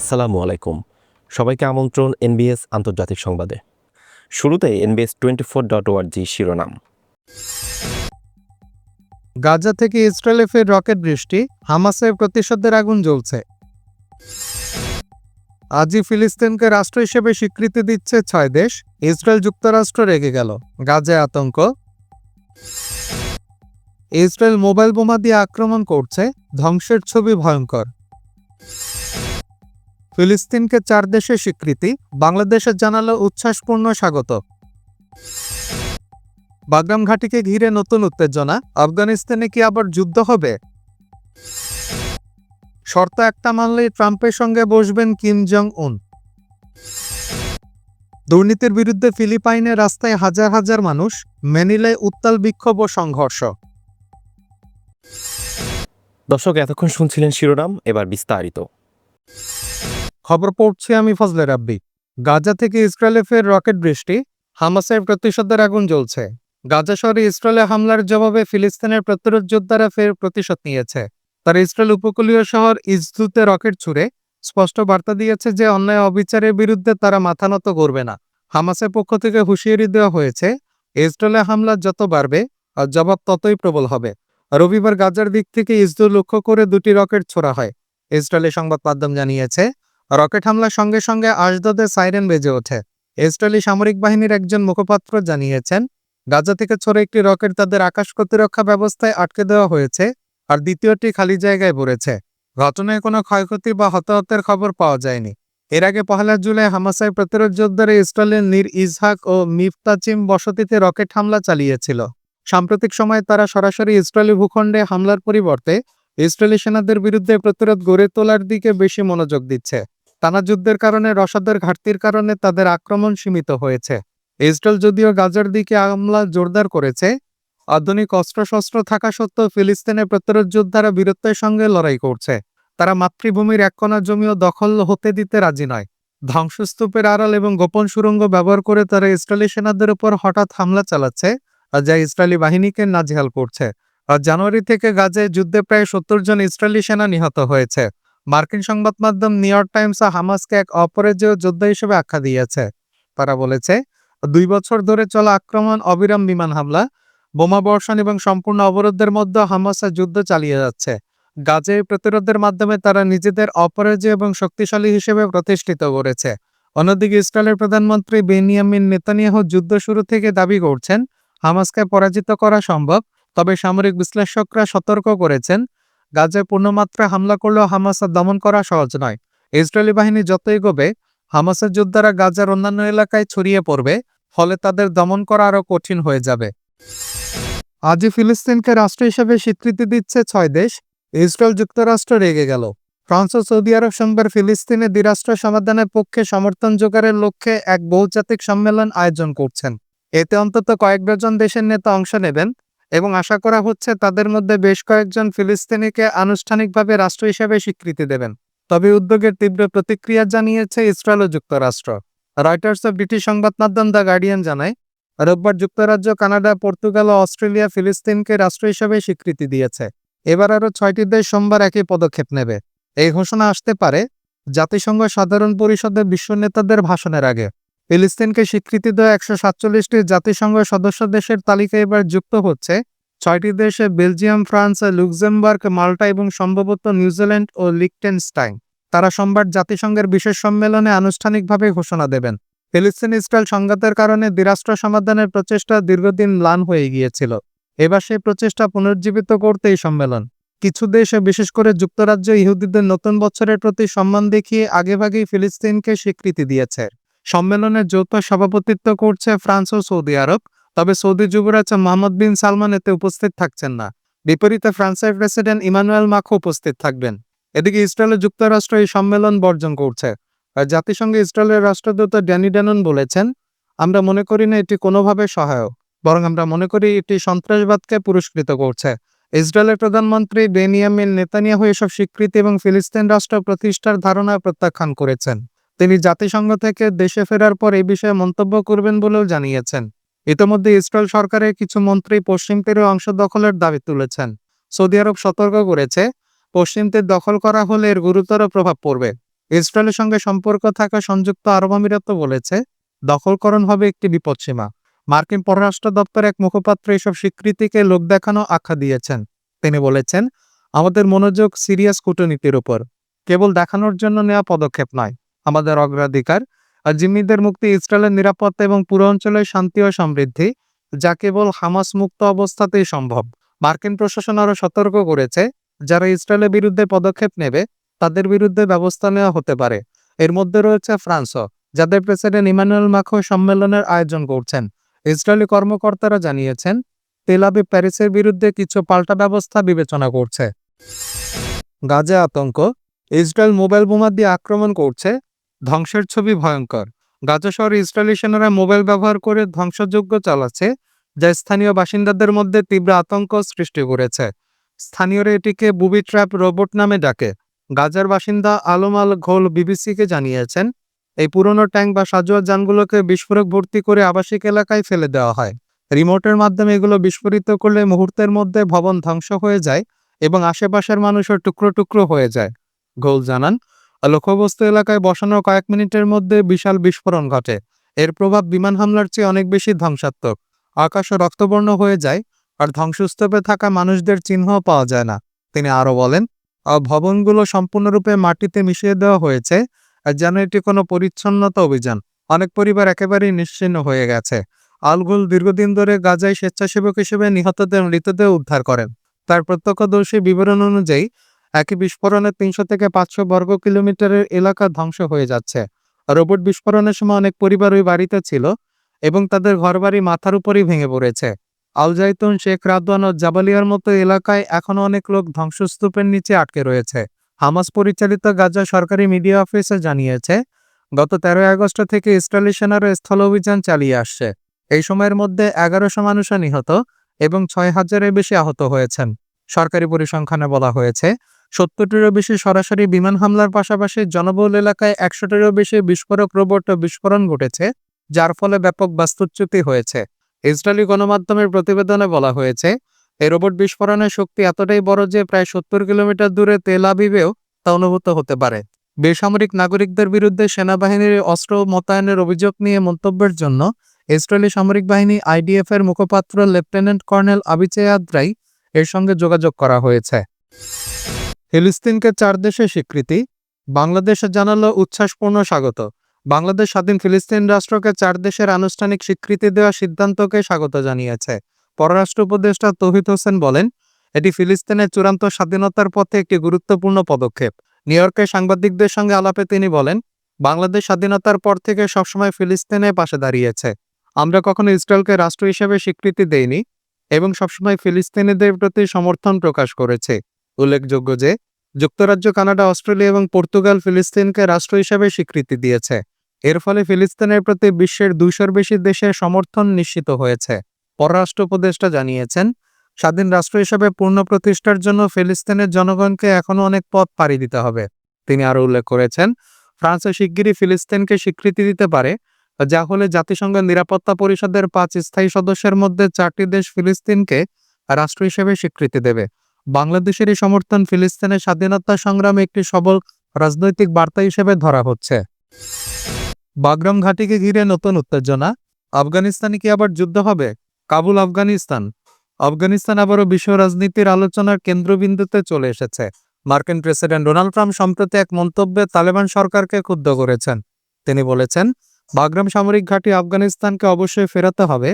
আসসালামু আলাইকুম। সবাইকে আমন্ত্রণ এনবিএস আন্তর্জাতিক সংবাদে। শুরুতে এনবিএস টোয়েন্টি ফোর ডট ওয়ার্জি শিরোনাম। গাজা থেকে ইসরায়েলে ফের রকেট বৃষ্টি, হামাসের প্রতিশোধের আগুন জ্বলছে। আজই ফিলিস্তিনকে রাষ্ট্র হিসেবে স্বীকৃতি দিচ্ছে ছয় দেশ, ইসরায়েল যুক্তরাষ্ট্র রেগে গেল, গাজায় আতঙ্ক। ইসরায়েল মোবাইল বোমা দিয়ে আক্রমণ করছে, ধ্বংসের ছবি ভয়ঙ্কর। ফিলিস্তিনকে চার দেশের স্বীকৃতি, বাংলাদেশের জানালো উচ্ছ্বাসপূর্ণ স্বাগত। বাগরাম ঘাটিকে ঘিরে নতুন উত্তেজনা, আফগানিস্তানে কি আবার যুদ্ধ হবে? শর্ত একটা মানলেই ট্রাম্পের সঙ্গে বসবেন কিম জং উন দুর্নীতির বিরুদ্ধে ফিলিপাইনের রাস্তায় হাজার হাজার মানুষ ম্যানিলায় উত্তাল বিক্ষোভ ও সংঘর্ষ। দর্শক, এতক্ষণ শুনছিলেন শিরোনাম, এবার বিস্তারিত। খবর পড়ছি আমি ফজলে রাব্বি। গাজা থেকে ইসরায়েলে ফের রকেট বৃষ্টি, হামাসের প্রতিশোধের আগুন জ্বলছে। গাজা শহরে ইসরায়েলে হামলার জবাবে ফিলিস্তিনের প্রতিরোধ যোদ্ধারা ফের প্রতিশোধ নিয়েছে। তারা ইসরায়েল উপকূলীয় শহর ইজদুতে রকেট ছুড়ে স্পষ্ট বার্তা দিয়েছে যে অন্যায় অবিচারের বিরুদ্ধে তারা মাথা নত করবে না। হামাসের পক্ষ থেকে হুঁশিয়ারি দেওয়া হয়েছে, ইসরায়েলে হামলা যত বাড়বে, আর জবাব ততই প্রবল হবে। রবিবার গাজার দিক থেকে ইসদু লক্ষ্য করে দুটি রকেট ছোড়া হয়। ইসরায়েলি সংবাদ মাধ্যম জানিয়েছে রকেট হামলার সঙ্গে সঙ্গে আশদদে সাইরেন বেজে ওঠে। ইসরায়েলি সামরিক বাহিনীর একজন মুখপাত্র জানিয়েছেন, গাজা থেকে ছোড়া একটি রকেট তাদের আকাশ প্রতিরক্ষা ব্যবস্থায় আটকে দেওয়া হয়েছে আর দ্বিতীয়টি খালি জায়গায় পড়েছে। ঘটনায় কোনো ক্ষয়ক্ষতি বা হতাহতের খবর পাওয়া যায়নি। এর আগে পহেলা জুলাই হামাসায় প্রতিরোধ যোদ্ধারা ইসরায়েলের নির ইজহাক ও মিফতাচিম বসতিতে রকেট হামলা চালিয়েছিল। সাম্প্রতিক সময়ে তারা সরাসরি ইসরায়েলি ভূখণ্ডে হামলার পরিবর্তে ইসরায়েলি সেনাদের বিরুদ্ধে প্রতিরোধ গড়ে তোলার দিকে বেশি মনোযোগ দিচ্ছে। টানা যুদ্ধের কারণে রসদের ঘাটতির কারণে তাদের আক্রমণ সীমিত হয়েছে। ইসরায়েল যদিও গাজার দিকে হামলা জোরদার করেছে, আধুনিক অস্ত্রশস্ত্র থাকা সত্ত্বেও ফিলিস্তিনের প্রতিরোধ যোদ্ধারা বীরত্বের সঙ্গে লড়াই করছে। তারা মাতৃভূমির এক কণা জমিও দখল হতে দিতে রাজি নয়। ধ্বংসস্তূপের আড়াল এবং গোপন সুরঙ্গ ব্যবহার করে তারা ইসরায়েলি সেনাদের উপর হঠাৎ হামলা চালাচ্ছে যা ইসরায়েলি বাহিনীকে নাজেহাল করছে। জানুয়ারি থেকে গাজে যুদ্ধে প্রায় সত্তর জন ইসরায়েলি সেনা নিহত হয়েছে। মার্কিন সংবাদ মাধ্যম নিউ ইয়র্ক টাইমস হামাসকে এক অপরাজেয় যোদ্ধা হিসেবে আখ্যা দিয়েছে। তারা বলেছে, দুই বছর ধরে চলা আক্রমণ, অবিরাম বিমান হামলা, বোমা বর্ষণ এবং সম্পূর্ণ অবরোধের মধ্যে হামাসা যুদ্ধ চালিয়ে যাচ্ছে। গাজে প্রতিরোধের মাধ্যমে তারা নিজেদের অপরাজয় এবং শক্তিশালী হিসেবে প্রতিষ্ঠিত করেছে। অন্যদিকে ইসরায়েলের প্রধানমন্ত্রী বেনিয়ামিন নেতানিয়াহু যুদ্ধ শুরু থেকে দাবি করছেন, হামাসকে পরাজিত করা সম্ভব, তবে সামরিক বিশ্লেষকরা সতর্ক করেছেন গাজায় পূর্ণমাত্রা হামলা করলেও হামাসা দমন করা সহজ নয়। ইসরায়েলি বাহিনী যত এগোবে হামাসের যোদ্ধারা গাজার অন্যান্য এলাকায় ছড়িয়ে পড়বে, ফলে তাদের দমন করা আরও কঠিন হয়ে যাবে। আজই ফিলিস্তিনকে রাষ্ট্র হিসেবে স্বীকৃতি দিচ্ছে ছয় দেশ। ইসরায়েল যুক্তরাষ্ট্র রেগে গেল। ফ্রান্স ও সৌদি আরব সোমবার ফিলিস্তিনে দ্বিরাষ্ট্র সমাধানের পক্ষে সমর্থন জোগাড়ের লক্ষ্যে এক বহুজাতিক সম্মেলন আয়োজন করছেন। এতে অন্তত কয়েক ডজন দেশের নেতা অংশ নেবেন। এবং আশা করা হচ্ছে তাদের মধ্যে বেশ কয়েকজন ফিলিস্তিনিকে আনুষ্ঠানিকভাবে রাষ্ট্র হিসেবে স্বীকৃতি দেবেন। তবে উদ্যোগের তীব্র প্রতিক্রিয়া জানিয়েছে ইসরায়েল ও যুক্তরাষ্ট্র। রয়টার্স ও ব্রিটিশ সংবাদ মাধ্যম দ্য গার্ডিয়ান জানায়, রোববার যুক্তরাজ্য, কানাডা, পর্তুগাল ও অস্ট্রেলিয়া ফিলিস্তিনকে রাষ্ট্র হিসেবে স্বীকৃতি দিয়েছে। এবার আরও ছয়টি দেশ সোমবার একই পদক্ষেপ নেবে। এই ঘোষণা আসতে পারে জাতিসংঘ সাধারণ পরিষদের বিশ্ব নেতাদের ভাষণের আগে। ফিলিস্তিনকে স্বীকৃতি দেওয়া একশো সাতচল্লিশটি জাতিসংঘ সদস্য দেশের তালিকায় এবার যুক্ত হচ্ছে। ছয়টি দেশে বেলজিয়াম, ফ্রান্স, লুক্সেমবার্গ, মাল্টা এবং সম্ভবত নিউজিল্যান্ড ও লিকটেনস্টাইন তারা সোমবার জাতিসংঘের বিশেষ সম্মেলনে আনুষ্ঠানিকভাবে ঘোষণা দেবেন। ফিলিস্তিন ইসরায়েল সংঘাতের কারণে দ্বিরাষ্ট্র সমাধানের প্রচেষ্টা দীর্ঘদিন ম্লান হয়ে গিয়েছিল। এবার সেই প্রচেষ্টা পুনর্জীবিত করতে এই সম্মেলন। কিছু দেশে, বিশেষ করে যুক্তরাজ্য, ইহুদিদের নতুন বছরের প্রতি সম্মান দেখিয়ে আগেভাগেই ফিলিস্তিনকে স্বীকৃতি দিয়েছে। সম্মেলনে যৌথ সভাপতিত্ব করছে ফ্রান্স ও সৌদি আরব, তবে সৌদি যুবরাজ মোহাম্মদ বিন সালমান এতে উপস্থিত থাকছেন না। বিপরীতে ফ্রান্সের প্রেসিডেন্ট ইমানুয়েল মাখো উপস্থিত থাকবেন। এদিকে ইসরায়েল ও যুক্তরাষ্ট্র এই সম্মেলন বর্জন করছে। জাতিসংঘে ইসরায়েলের রাষ্ট্রদূত ড্যানি ড্যানন বলেছেন, আমরা মনে করি না এটি কোনোভাবে সহায়ক, বরং আমরা মনে করি এটি সন্ত্রাসবাদকে পুরস্কৃত করছে। ইসরায়েলের প্রধানমন্ত্রী বেনিয়ামিন নেতানিয়াহু এসব স্বীকৃতি এবং ফিলিস্তিন রাষ্ট্র প্রতিষ্ঠার ধারণা প্রত্যাখ্যান করেছেন। তিনি জাতিসংঘ থেকে দেশে ফেরার পর এই বিষয়ে মন্তব্য করবেন বলেও জানিয়েছেন। ইতোমধ্যে ইসরায়েল সরকারের কিছু মন্ত্রী পশ্চিম তীরে অংশ দখলের দাবি তুলেছেন। সৌদি আরব সতর্ক করেছে, পশ্চিম তীর দখল করা হলে এর গুরুতর প্রভাব পড়বে। ইসরায়েলের সঙ্গে সম্পর্ক থাকা সংযুক্ত আরব আমিরাতও বলেছে, দখলকরণ হবে একটি বিপদসীমা। মার্কিন পররাষ্ট্র দপ্তর এক মুখপাত্র এসব স্বীকৃতিকে লোক দেখানো আখ্যা দিয়েছেন। তিনি বলেছেন, আমাদের মনোযোগ সিরিয়াস কূটনীতির উপর। কেবল দেখানোর জন্য নেওয়া পদক্ষেপ নয়। আমাদের অগ্রাধিকার। আর জিম্মিদের মুক্তি ইসরায়েলের নিরাপত্তা এবং পুরো অঞ্চলের শান্তি ও সমৃদ্ধি, যা কেবল হামাস মুক্ত অবস্থাতেই সম্ভব। মার্কিন প্রশাসন আরও সতর্ক করেছে, যারা ইসরায়েলের বিরুদ্ধে পদক্ষেপ নেবে, তাদের বিরুদ্ধে ব্যবস্থা নেওয়া হতে পারে। এর মধ্যে রয়েছে ফ্রান্সও, যাদের প্রেসিডেন্ট ইমানুয়েল মাখো সম্মেলনের আয়োজন করছেন। ইসরায়েলি কর্মকর্তারা জানিয়েছেন তেলাবি প্যারিসের বিরুদ্ধে কিছু পাল্টা ব্যবস্থা বিবেচনা করছে। গাজা আতঙ্ক, ইসরায়েল মোবাইল বোমা দিয়ে আক্রমণ করছে ধ্বংসের ছবি ভয়ঙ্কর। গাজা শহরে ইসরায়েলি সেনারা মোবাইল ব্যবহার করে ধ্বংসযজ্ঞ চালাচ্ছে, যা স্থানীয় বাসিন্দাদের মধ্যে তীব্র আতঙ্ক সৃষ্টি করেছে। স্থানীয়রা এটিকে বুবি ট্র্যাপ রোবট নামে ডাকে। গাজার বাসিন্দা আলম আল ঘোল বিবিসিকে জানিয়েছেন, এই পুরনো ট্যাঙ্ক বা সাজোয়া যানগুলোকে বিস্ফোরক ভর্তি করে আবাসিক এলাকায় ফেলে দেওয়া হয়। রিমোটের মাধ্যমে এগুলো বিস্ফোরিত করলে মুহূর্তের মধ্যে ভবন ধ্বংস হয়ে যায় এবং আশেপাশের মানুষের টুকরো টুকরো হয়ে যায়। গোল জানান লক্ষ্যবস্তু এলাকায় বসানো কয়েক মিনিটের মধ্যে বিশাল বিস্ফোরণ ঘটে। এর প্রভাব বিমান হামলার চেয়ে অনেক বেশি ধ্বংসাত্মক। আকাশও রক্তবর্ণ হয়ে যায় আর ধ্বংসস্তূপে থাকা মানুষদের চিহ্নও পাওয়া যায় না। তিনি আরও বলেন ভবনগুলো সম্পূর্ণরূপে মাটিতে মিশিয়ে দেওয়া হয়েছে যেন এটি কোনো পরিচ্ছন্নতা অভিযান। অনেক পরিবার একেবারেই নিশ্চিহ্ন হয়ে গেছে। আলগুল দীর্ঘদিন ধরে গাজায় স্বেচ্ছাসেবক হিসেবে নিহতদের মৃতদেহ উদ্ধার করেন। তার প্রত্যক্ষদর্শী বিবরণ অনুযায়ী একই বিস্ফোরণে তিনশো থেকে পাঁচশো বর্গ কিলোমিটারের এলাকা ধ্বংস হয়ে যাচ্ছে। রোবট বিস্ফোরণের সময় অনেক পরিবার ওই বাড়িতে ছিল এবং তাদের ঘরবাড়ি মাথার উপরই ভেঙে পড়েছে। আলজাইতুন শেখ রাদওয়ান ও জাবালিয়ার মতো এলাকায় এখনও অনেক লোক ধ্বংসস্তূপের নিচে আটকে রয়েছে। হামাস পরিচালিত গাজা সরকারি মিডিয়া অফিসে জানিয়েছে, গত তেরোই আগস্ট থেকে ইসরায়েলি সেনারা স্থল অভিযান চালিয়ে আসছে। এই সময়ের মধ্যে এগারোশো মানুষ নিহত এবং ছয় হাজারের বেশি আহত হয়েছেন। সরকারি পরিসংখ্যানে বলা হয়েছে সত্তরটিরও বেশি সরাসরি বিমান হামলার পাশাপাশি জনবহুল এলাকায় একশোটিরও বেশি বিস্ফোরক রোবট বিস্ফোরণ ঘটেছে, যার ফলে ব্যাপক বাস্তুচ্যুতি হয়েছে। ইসরায়েলি গণমাধ্যমের প্রতিবেদনে বলা হয়েছে, এই রোবট বিস্ফোরণের শক্তি এতটাই বড় যে প্রায় সত্তর কিলোমিটার দূরে তেল আবিবেও তা অনুভূত হতে পারে। বেসামরিক নাগরিকদের বিরুদ্ধে সেনাবাহিনীর অস্ত্র মোতায়েনের অভিযোগ নিয়ে মন্তব্যের জন্য ইসরায়েলি সামরিক বাহিনী আইডিএফ এর মুখপাত্র লেফটেন্যান্ট কর্নেল আবিচে আদ্রাই এর সঙ্গে যোগাযোগ করা হয়েছে। ফিলিস্তিনকে চার দেশের স্বীকৃতি, বাংলাদেশে জানালো উচ্ছ্বাসপূর্ণ স্বাগত। বাংলাদেশ স্বাধীন ফিলিস্তিন রাষ্ট্রকে চার দেশের আনুষ্ঠানিক স্বীকৃতি দেওয়ার সিদ্ধান্তকে স্বাগত জানিয়েছে। পররাষ্ট্র উপদেষ্টা তৌহিদ হোসেন বলেন, এটি ফিলিস্তিনের চূড়ান্ত স্বাধীনতার পথে একটি গুরুত্বপূর্ণ পদক্ষেপ। নিউ ইয়র্কে সাংবাদিকদের সঙ্গে আলাপে তিনি বলেন, বাংলাদেশ স্বাধীনতার পর থেকে সবসময় ফিলিস্তিনের পাশে দাঁড়িয়েছে। আমরা কখনো ইসরায়েলকে রাষ্ট্র হিসেবে স্বীকৃতি দেইনি এবং সবসময় ফিলিস্তিনিদের প্রতি সমর্থন প্রকাশ করেছে। উল্লেখযোগ্য যে, যুক্তরাজ্য, কানাডা, অস্ট্রেলিয়া এবং পর্তুগাল ফিলিস্তিনকে রাষ্ট্র হিসেবে স্বীকৃতি দিয়েছে। এর ফলে ফিলিস্তিনের প্রতি বিশ্বের দুইশোর বেশি দেশের সমর্থন নিশ্চিত হয়েছে। পররাষ্ট্র উপদেষ্টা জানিয়েছেন, স্বাধীন রাষ্ট্র হিসেবে পূর্ণ প্রতিষ্ঠার জন্য ফিলিস্তিনের জনগণকে এখনও অনেক পথ পাড়ি দিতে হবে। তিনি আরও উল্লেখ করেছেন, ফ্রান্সে শিগগিরই ফিলিস্তিনকে স্বীকৃতি দিতে পারে, যা হলে জাতিসংঘের নিরাপত্তা পরিষদের পাঁচ স্থায়ী সদস্যের মধ্যে চারটি দেশ ফিলিস্তিনকে রাষ্ট্র হিসেবে স্বীকৃতি দেবে। বাংলাদেশের এই সমর্থন ফিলিস্তিনের স্বাধীনতা সংগ্রামে একটি সবল রাজনৈতিক বার্তা হিসেবে ধরা হচ্ছে। বাগরাম ঘাটিকে ঘিরে নতুন উত্তেজনা। আফগানিস্তানে কি আবার যুদ্ধ হবে? কাবুল আফগানিস্তান। আফগানিস্তান আবারও বিশ্ব রাজনীতির আলোচনার কেন্দ্রবিন্দুতে চলে এসেছে। মার্কিন প্রেসিডেন্ট ডোনাল্ড ট্রাম্প সম্প্রতি এক মন্তব্যে তালেবান সরকারকে ক্ষুব্ধ করেছেন। তিনি বলেছেন, বাগরাম সামরিক ঘাঁটি আফগানিস্তানকে অবশ্যই ফেরাতে হবে,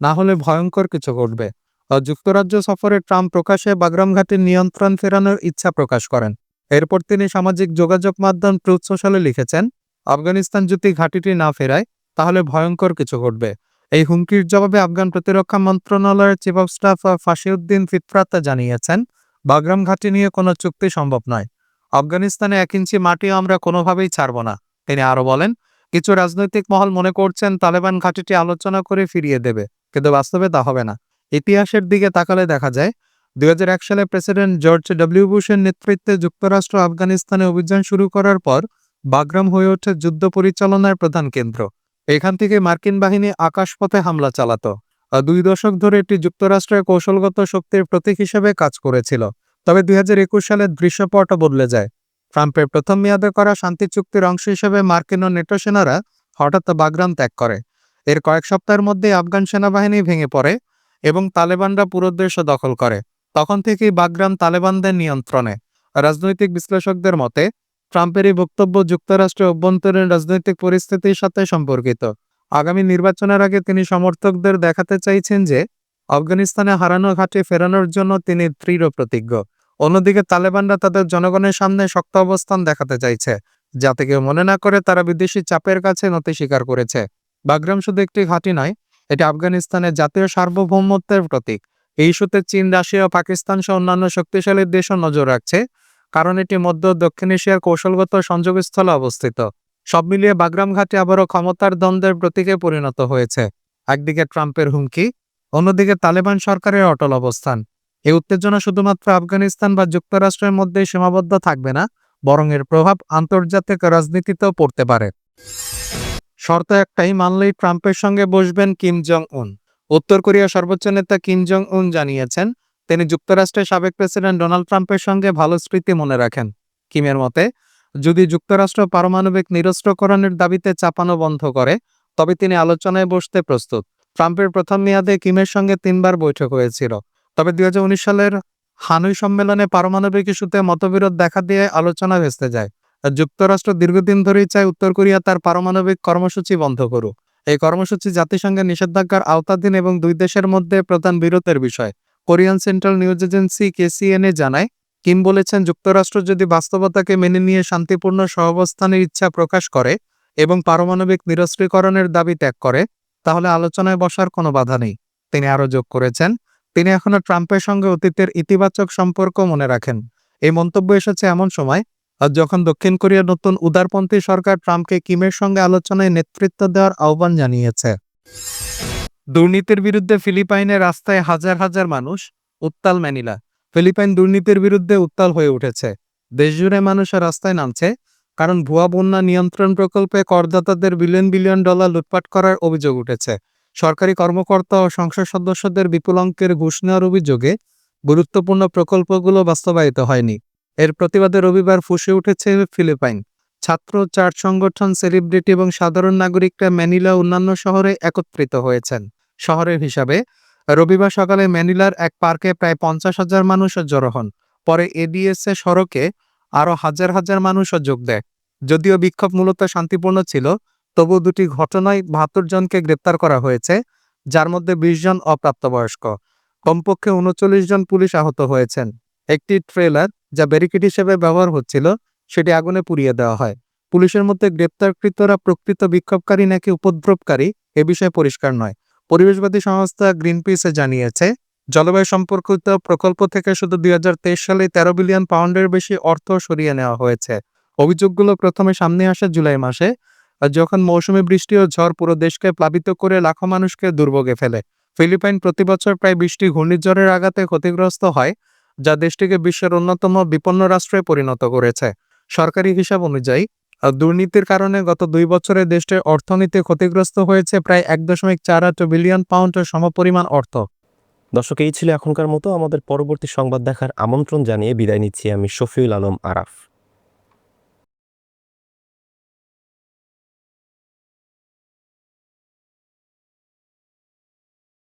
না হলে ভয়ঙ্কর কিছু ঘটবে। যুক্তরাজ্য সফরে ট্রাম্প প্রকাশ্যে বাগরাম ঘাটির নিয়ন্ত্রণ ফেরানোর ইচ্ছা প্রকাশ করেন। এরপর তিনি সামাজিক যোগাযোগ মাধ্যম ট্রুথ সোশ্যালে লিখেছেন, আফগানিস্তান যদি ঘাঁটিটি না ফেরায়, তাহলে ভয়ঙ্কর কিছু ঘটবে। এই হুমকির জবাবে আফগান প্রতিরক্ষা মন্ত্রণালয়ের চিফ অফ স্টাফ ফাশিউদ্দিন ফিতরাত্তা জানিয়েছেন, বাগরাম ঘাঁটি নিয়ে কোনো চুক্তি সম্ভব নয়। আফগানিস্তানে এক ইঞ্চি মাটিও আমরা কোনোভাবেই ছাড়ব না। তিনি আরও বলেন, কিছু রাজনৈতিক মহল মনে করছেন, তালেবান ঘাঁটিটি আলোচনা করে ফিরিয়ে দেবে, কিন্তু বাস্তবে তা হবে না। ইতিহাসের দিকে তাকালে দেখা যায় দুই হাজার এক সালে প্রেসিডেন্ট জর্জ ডব্লিউ বুশের নেতৃত্বে যুক্তরাষ্ট্র আফগানিস্তানে অভিযান শুরু করার পর বাগরাম হয়ে ওঠে যুদ্ধ পরিচালনার প্রধান কেন্দ্র। এখান থেকে মার্কিন বাহিনী আকাশপথে হামলা চালাত। দুই দশক ধরে এটি যুক্তরাষ্ট্রের কৌশলগত শক্তির প্রতীক হিসেবে কাজ করেছিল। তবে দুই হাজার একুশ সালে দৃশ্যপট বদলে যায়। ট্রাম্পের প্রথম মেয়াদে করা শান্তি চুক্তির অংশ হিসেবে মার্কিন ও নেটো সেনারা হঠাৎ বাগরাম ত্যাগ করে। এর কয়েক সপ্তাহের মধ্যে আফগান সেনাবাহিনী ভেঙে পড়ে। এবং তালেবানরা পুরো দেশ দখল করে। তখন থেকেই বাগরাম তালেবানদের নিয়ন্ত্রণে। রাজনৈতিক বিশ্লেষকদের মতে, ট্রাম্পের এই বক্তব্য যুক্তরাষ্ট্রের অভ্যন্তরীণ রাজনৈতিক পরিস্থিতির সাথে সম্পর্কিত। আগামী নির্বাচনের আগে তিনি সমর্থকদের দেখাতে চাইছেন যে, আফগানিস্তানে হারানো ঘাটে ফেরানোর জন্য তিনি দৃঢ় প্রতিজ্ঞ। অন্যদিকে তালেবানরা তাদের জনগণের সামনে শক্ত অবস্থান দেখাতে চাইছে, যাতে কেউ মনে না করে তারা বিদেশি চাপের কাছে নতি স্বীকার করেছে। বাগরাম শুধু একটি ঘাঁটি নয় এটি আফগানিস্তানের জাতীয় সার্বভৌমত্বের প্রতীক। এই ইস্যুতে চীন, রাশিয়া পাকিস্তান সহ অন্যান্য শক্তিশালী দেশও নজর রাখছে, কারণ এটি মধ্য দক্ষিণ এশিয়ার কৌশলগত সংযোগস্থলে অবস্থিত। সব মিলিয়ে বাগরাম ঘাটে আবারও ক্ষমতার দ্বন্দ্বের প্রতীকে পরিণত হয়েছে। একদিকে ট্রাম্পের হুমকি, অন্যদিকে তালেবান সরকারের অটল অবস্থান। এই উত্তেজনা শুধুমাত্র আফগানিস্তান বা যুক্তরাষ্ট্রের মধ্যে সীমাবদ্ধ থাকবে না, বরং এর প্রভাব আন্তর্জাতিক রাজনীতিতেও পড়তে পারে। শর্ত একটাই, মানলেই ট্রাম্পের সঙ্গে বসবেন কিম জং উন উত্তর কোরিয়ার সর্বোচ্চ নেতা কিম জং উন জানিয়েছেন, তিনি যুক্তরাষ্ট্রের সাবেক প্রেসিডেন্ট ডোনাল্ড ট্রাম্পের সঙ্গে ভালো স্মৃতি মনে রাখেন। কিমের মতে, যদি যুক্তরাষ্ট্র পারমাণবিক নিরস্ত্রকরণের দাবিতে চাপানো বন্ধ করে, তবে তিনি আলোচনায় বসতে প্রস্তুত। ট্রাম্পের প্রথম মেয়াদে কিমের সঙ্গে তিনবার বৈঠক হয়েছিল। তবে দুই হাজার উনিশ সালের হানুই সম্মেলনে পারমাণবিক ইস্যুতে মতবিরোধ দেখা দিয়ে আলোচনা ভেস্তে যায়। যুক্তরাষ্ট্র দীর্ঘদিন ধরেই চায় উত্তর কোরিয়া তার পারমাণবিক কর্মসূচি বন্ধ করুক। এই কর্মসূচি জাতিসংঘের নিষেধাজ্ঞার আওতাধীন এবং দুই দেশের মধ্যে প্রধান বিরোধের বিষয়। Korean Central News Agency KCNA জানায়, কিম বলেছেন যুক্তরাষ্ট্র যদি বাস্তবতাকে মেনে নিয়ে শান্তিপূর্ণ সহাবস্থানের ইচ্ছা প্রকাশ করে এবং পারমাণবিক নিরস্ত্রীকরণের দাবি ত্যাগ করে, তাহলে আলোচনায় বসার কোনো বাধা নেই। তিনি আরও যোগ করেছেন, তিনি এখনও ট্রাম্পের সঙ্গে অতীতের ইতিবাচক সম্পর্ক মনে রাখেন। এই মন্তব্য এসেছে এমন সময় আর যখন দক্ষিণ কোরিয়ার নতুন উদারপন্থী সরকার ট্রাম্পকে কিমের সঙ্গে আলোচনায় নেতৃত্ব দেওয়ার আহ্বান জানিয়েছে। দুর্নীতির বিরুদ্ধে ফিলিপাইনের রাস্তায় হাজার হাজার মানুষ উত্তাল ম্যানিলা। ফিলিপাইন দুর্নীতির বিরুদ্ধে উত্তাল হয়ে উঠেছে। দেশজুড়ে মানুষ রাস্তায় নামছে, কারণ ভুয়া বন্যা নিয়ন্ত্রণ প্রকল্পে করদাতাদের বিলিয়ন বিলিয়ন ডলার লুটপাট করার অভিযোগ উঠেছে। সরকারি কর্মকর্তা ও সংসদ সদস্যদের বিপুল অঙ্কের ঘুষ নেওয়ার অভিযোগে গুরুত্বপূর্ণ প্রকল্পগুলো বাস্তবায়িত হয়নি। এর প্রতিবাদে রবিবার ফুসে উঠেছে ফিলিপাইন। ছাত্র চার্চ সংগঠন, সেলিব্রিটি এবং সাধারণ নাগরিকরা ম্যানিলা অন্যান্য শহরে একত্রিত হয়েছেন। শহরের হিসাবে, রবিবার সকালে ম্যানিলার এক পার্কে প্রায় পঞ্চাশ হাজার মানুষও জড়ো হন। পরে এডিএসএ সড়কে আরও হাজার হাজার মানুষও যোগ দেয়। যদিও বিক্ষোভ মূলত শান্তিপূর্ণ ছিল তবু দুটি ঘটনায় বাহাত্তর জনকে গ্রেপ্তার করা হয়েছে, যার মধ্যে বিশ জন অপ্রাপ্তবয়স্ক। কমপক্ষে উনচল্লিশ জন পুলিশ আহত হয়েছেন। একটি ট্রেলার যা ব্যারিকেড হিসেবে ব্যবহার হচ্ছিল, সেটি আগুনে পুড়িয়ে দেওয়া হয়। পুলিশের মধ্যে গ্রেপ্তারকৃতরা প্রকৃত বিক্ষোভকারী নাকি উপদ্রবকারী এ বিষয়ে পরিষ্কার নয়। পরিবেশবাদী সংস্থা গ্রিনপিসে জানিয়েছে, জলবায়ু সম্পর্কিত প্রকল্প থেকে শুধু দুই হাজার তেইশ সালে তেরো বিলিয়ন পাউন্ডের বেশি অর্থ সরিয়ে নেওয়া হয়েছে। অভিযোগগুলো প্রথমে সামনে আসে জুলাই মাসে যখন মৌসুমি বৃষ্টি ও ঝড় পুরো দেশকে প্লাবিত করে লাখো মানুষকে দুর্ভোগে ফেলে। ফিলিপাইন প্রতি বছর প্রায় বৃষ্টি ঘূর্ণিঝড়ের আঘাতে ক্ষতিগ্রস্ত হয় যা দেশটিকে বিশ্বের অন্যতম বিপন্ন রাষ্ট্রে পরিণত করেছে। সরকারি হিসাব অনুযায়ী দুর্নীতির কারণে গত দুই বছরে দেশটির অর্থনীতি ক্ষতিগ্রস্ত হয়েছে প্রায় এক দশমিক চার আট বিলিয়ন পাউন্ডের সমপরিমাণ অর্থ। দর্শক, এই ছিল এখনকার মতো। আমাদের পরবর্তী সংবাদ দেখার আমন্ত্রণ জানিয়ে বিদায় নিচ্ছি আমি শফিউল আলম আরাফ।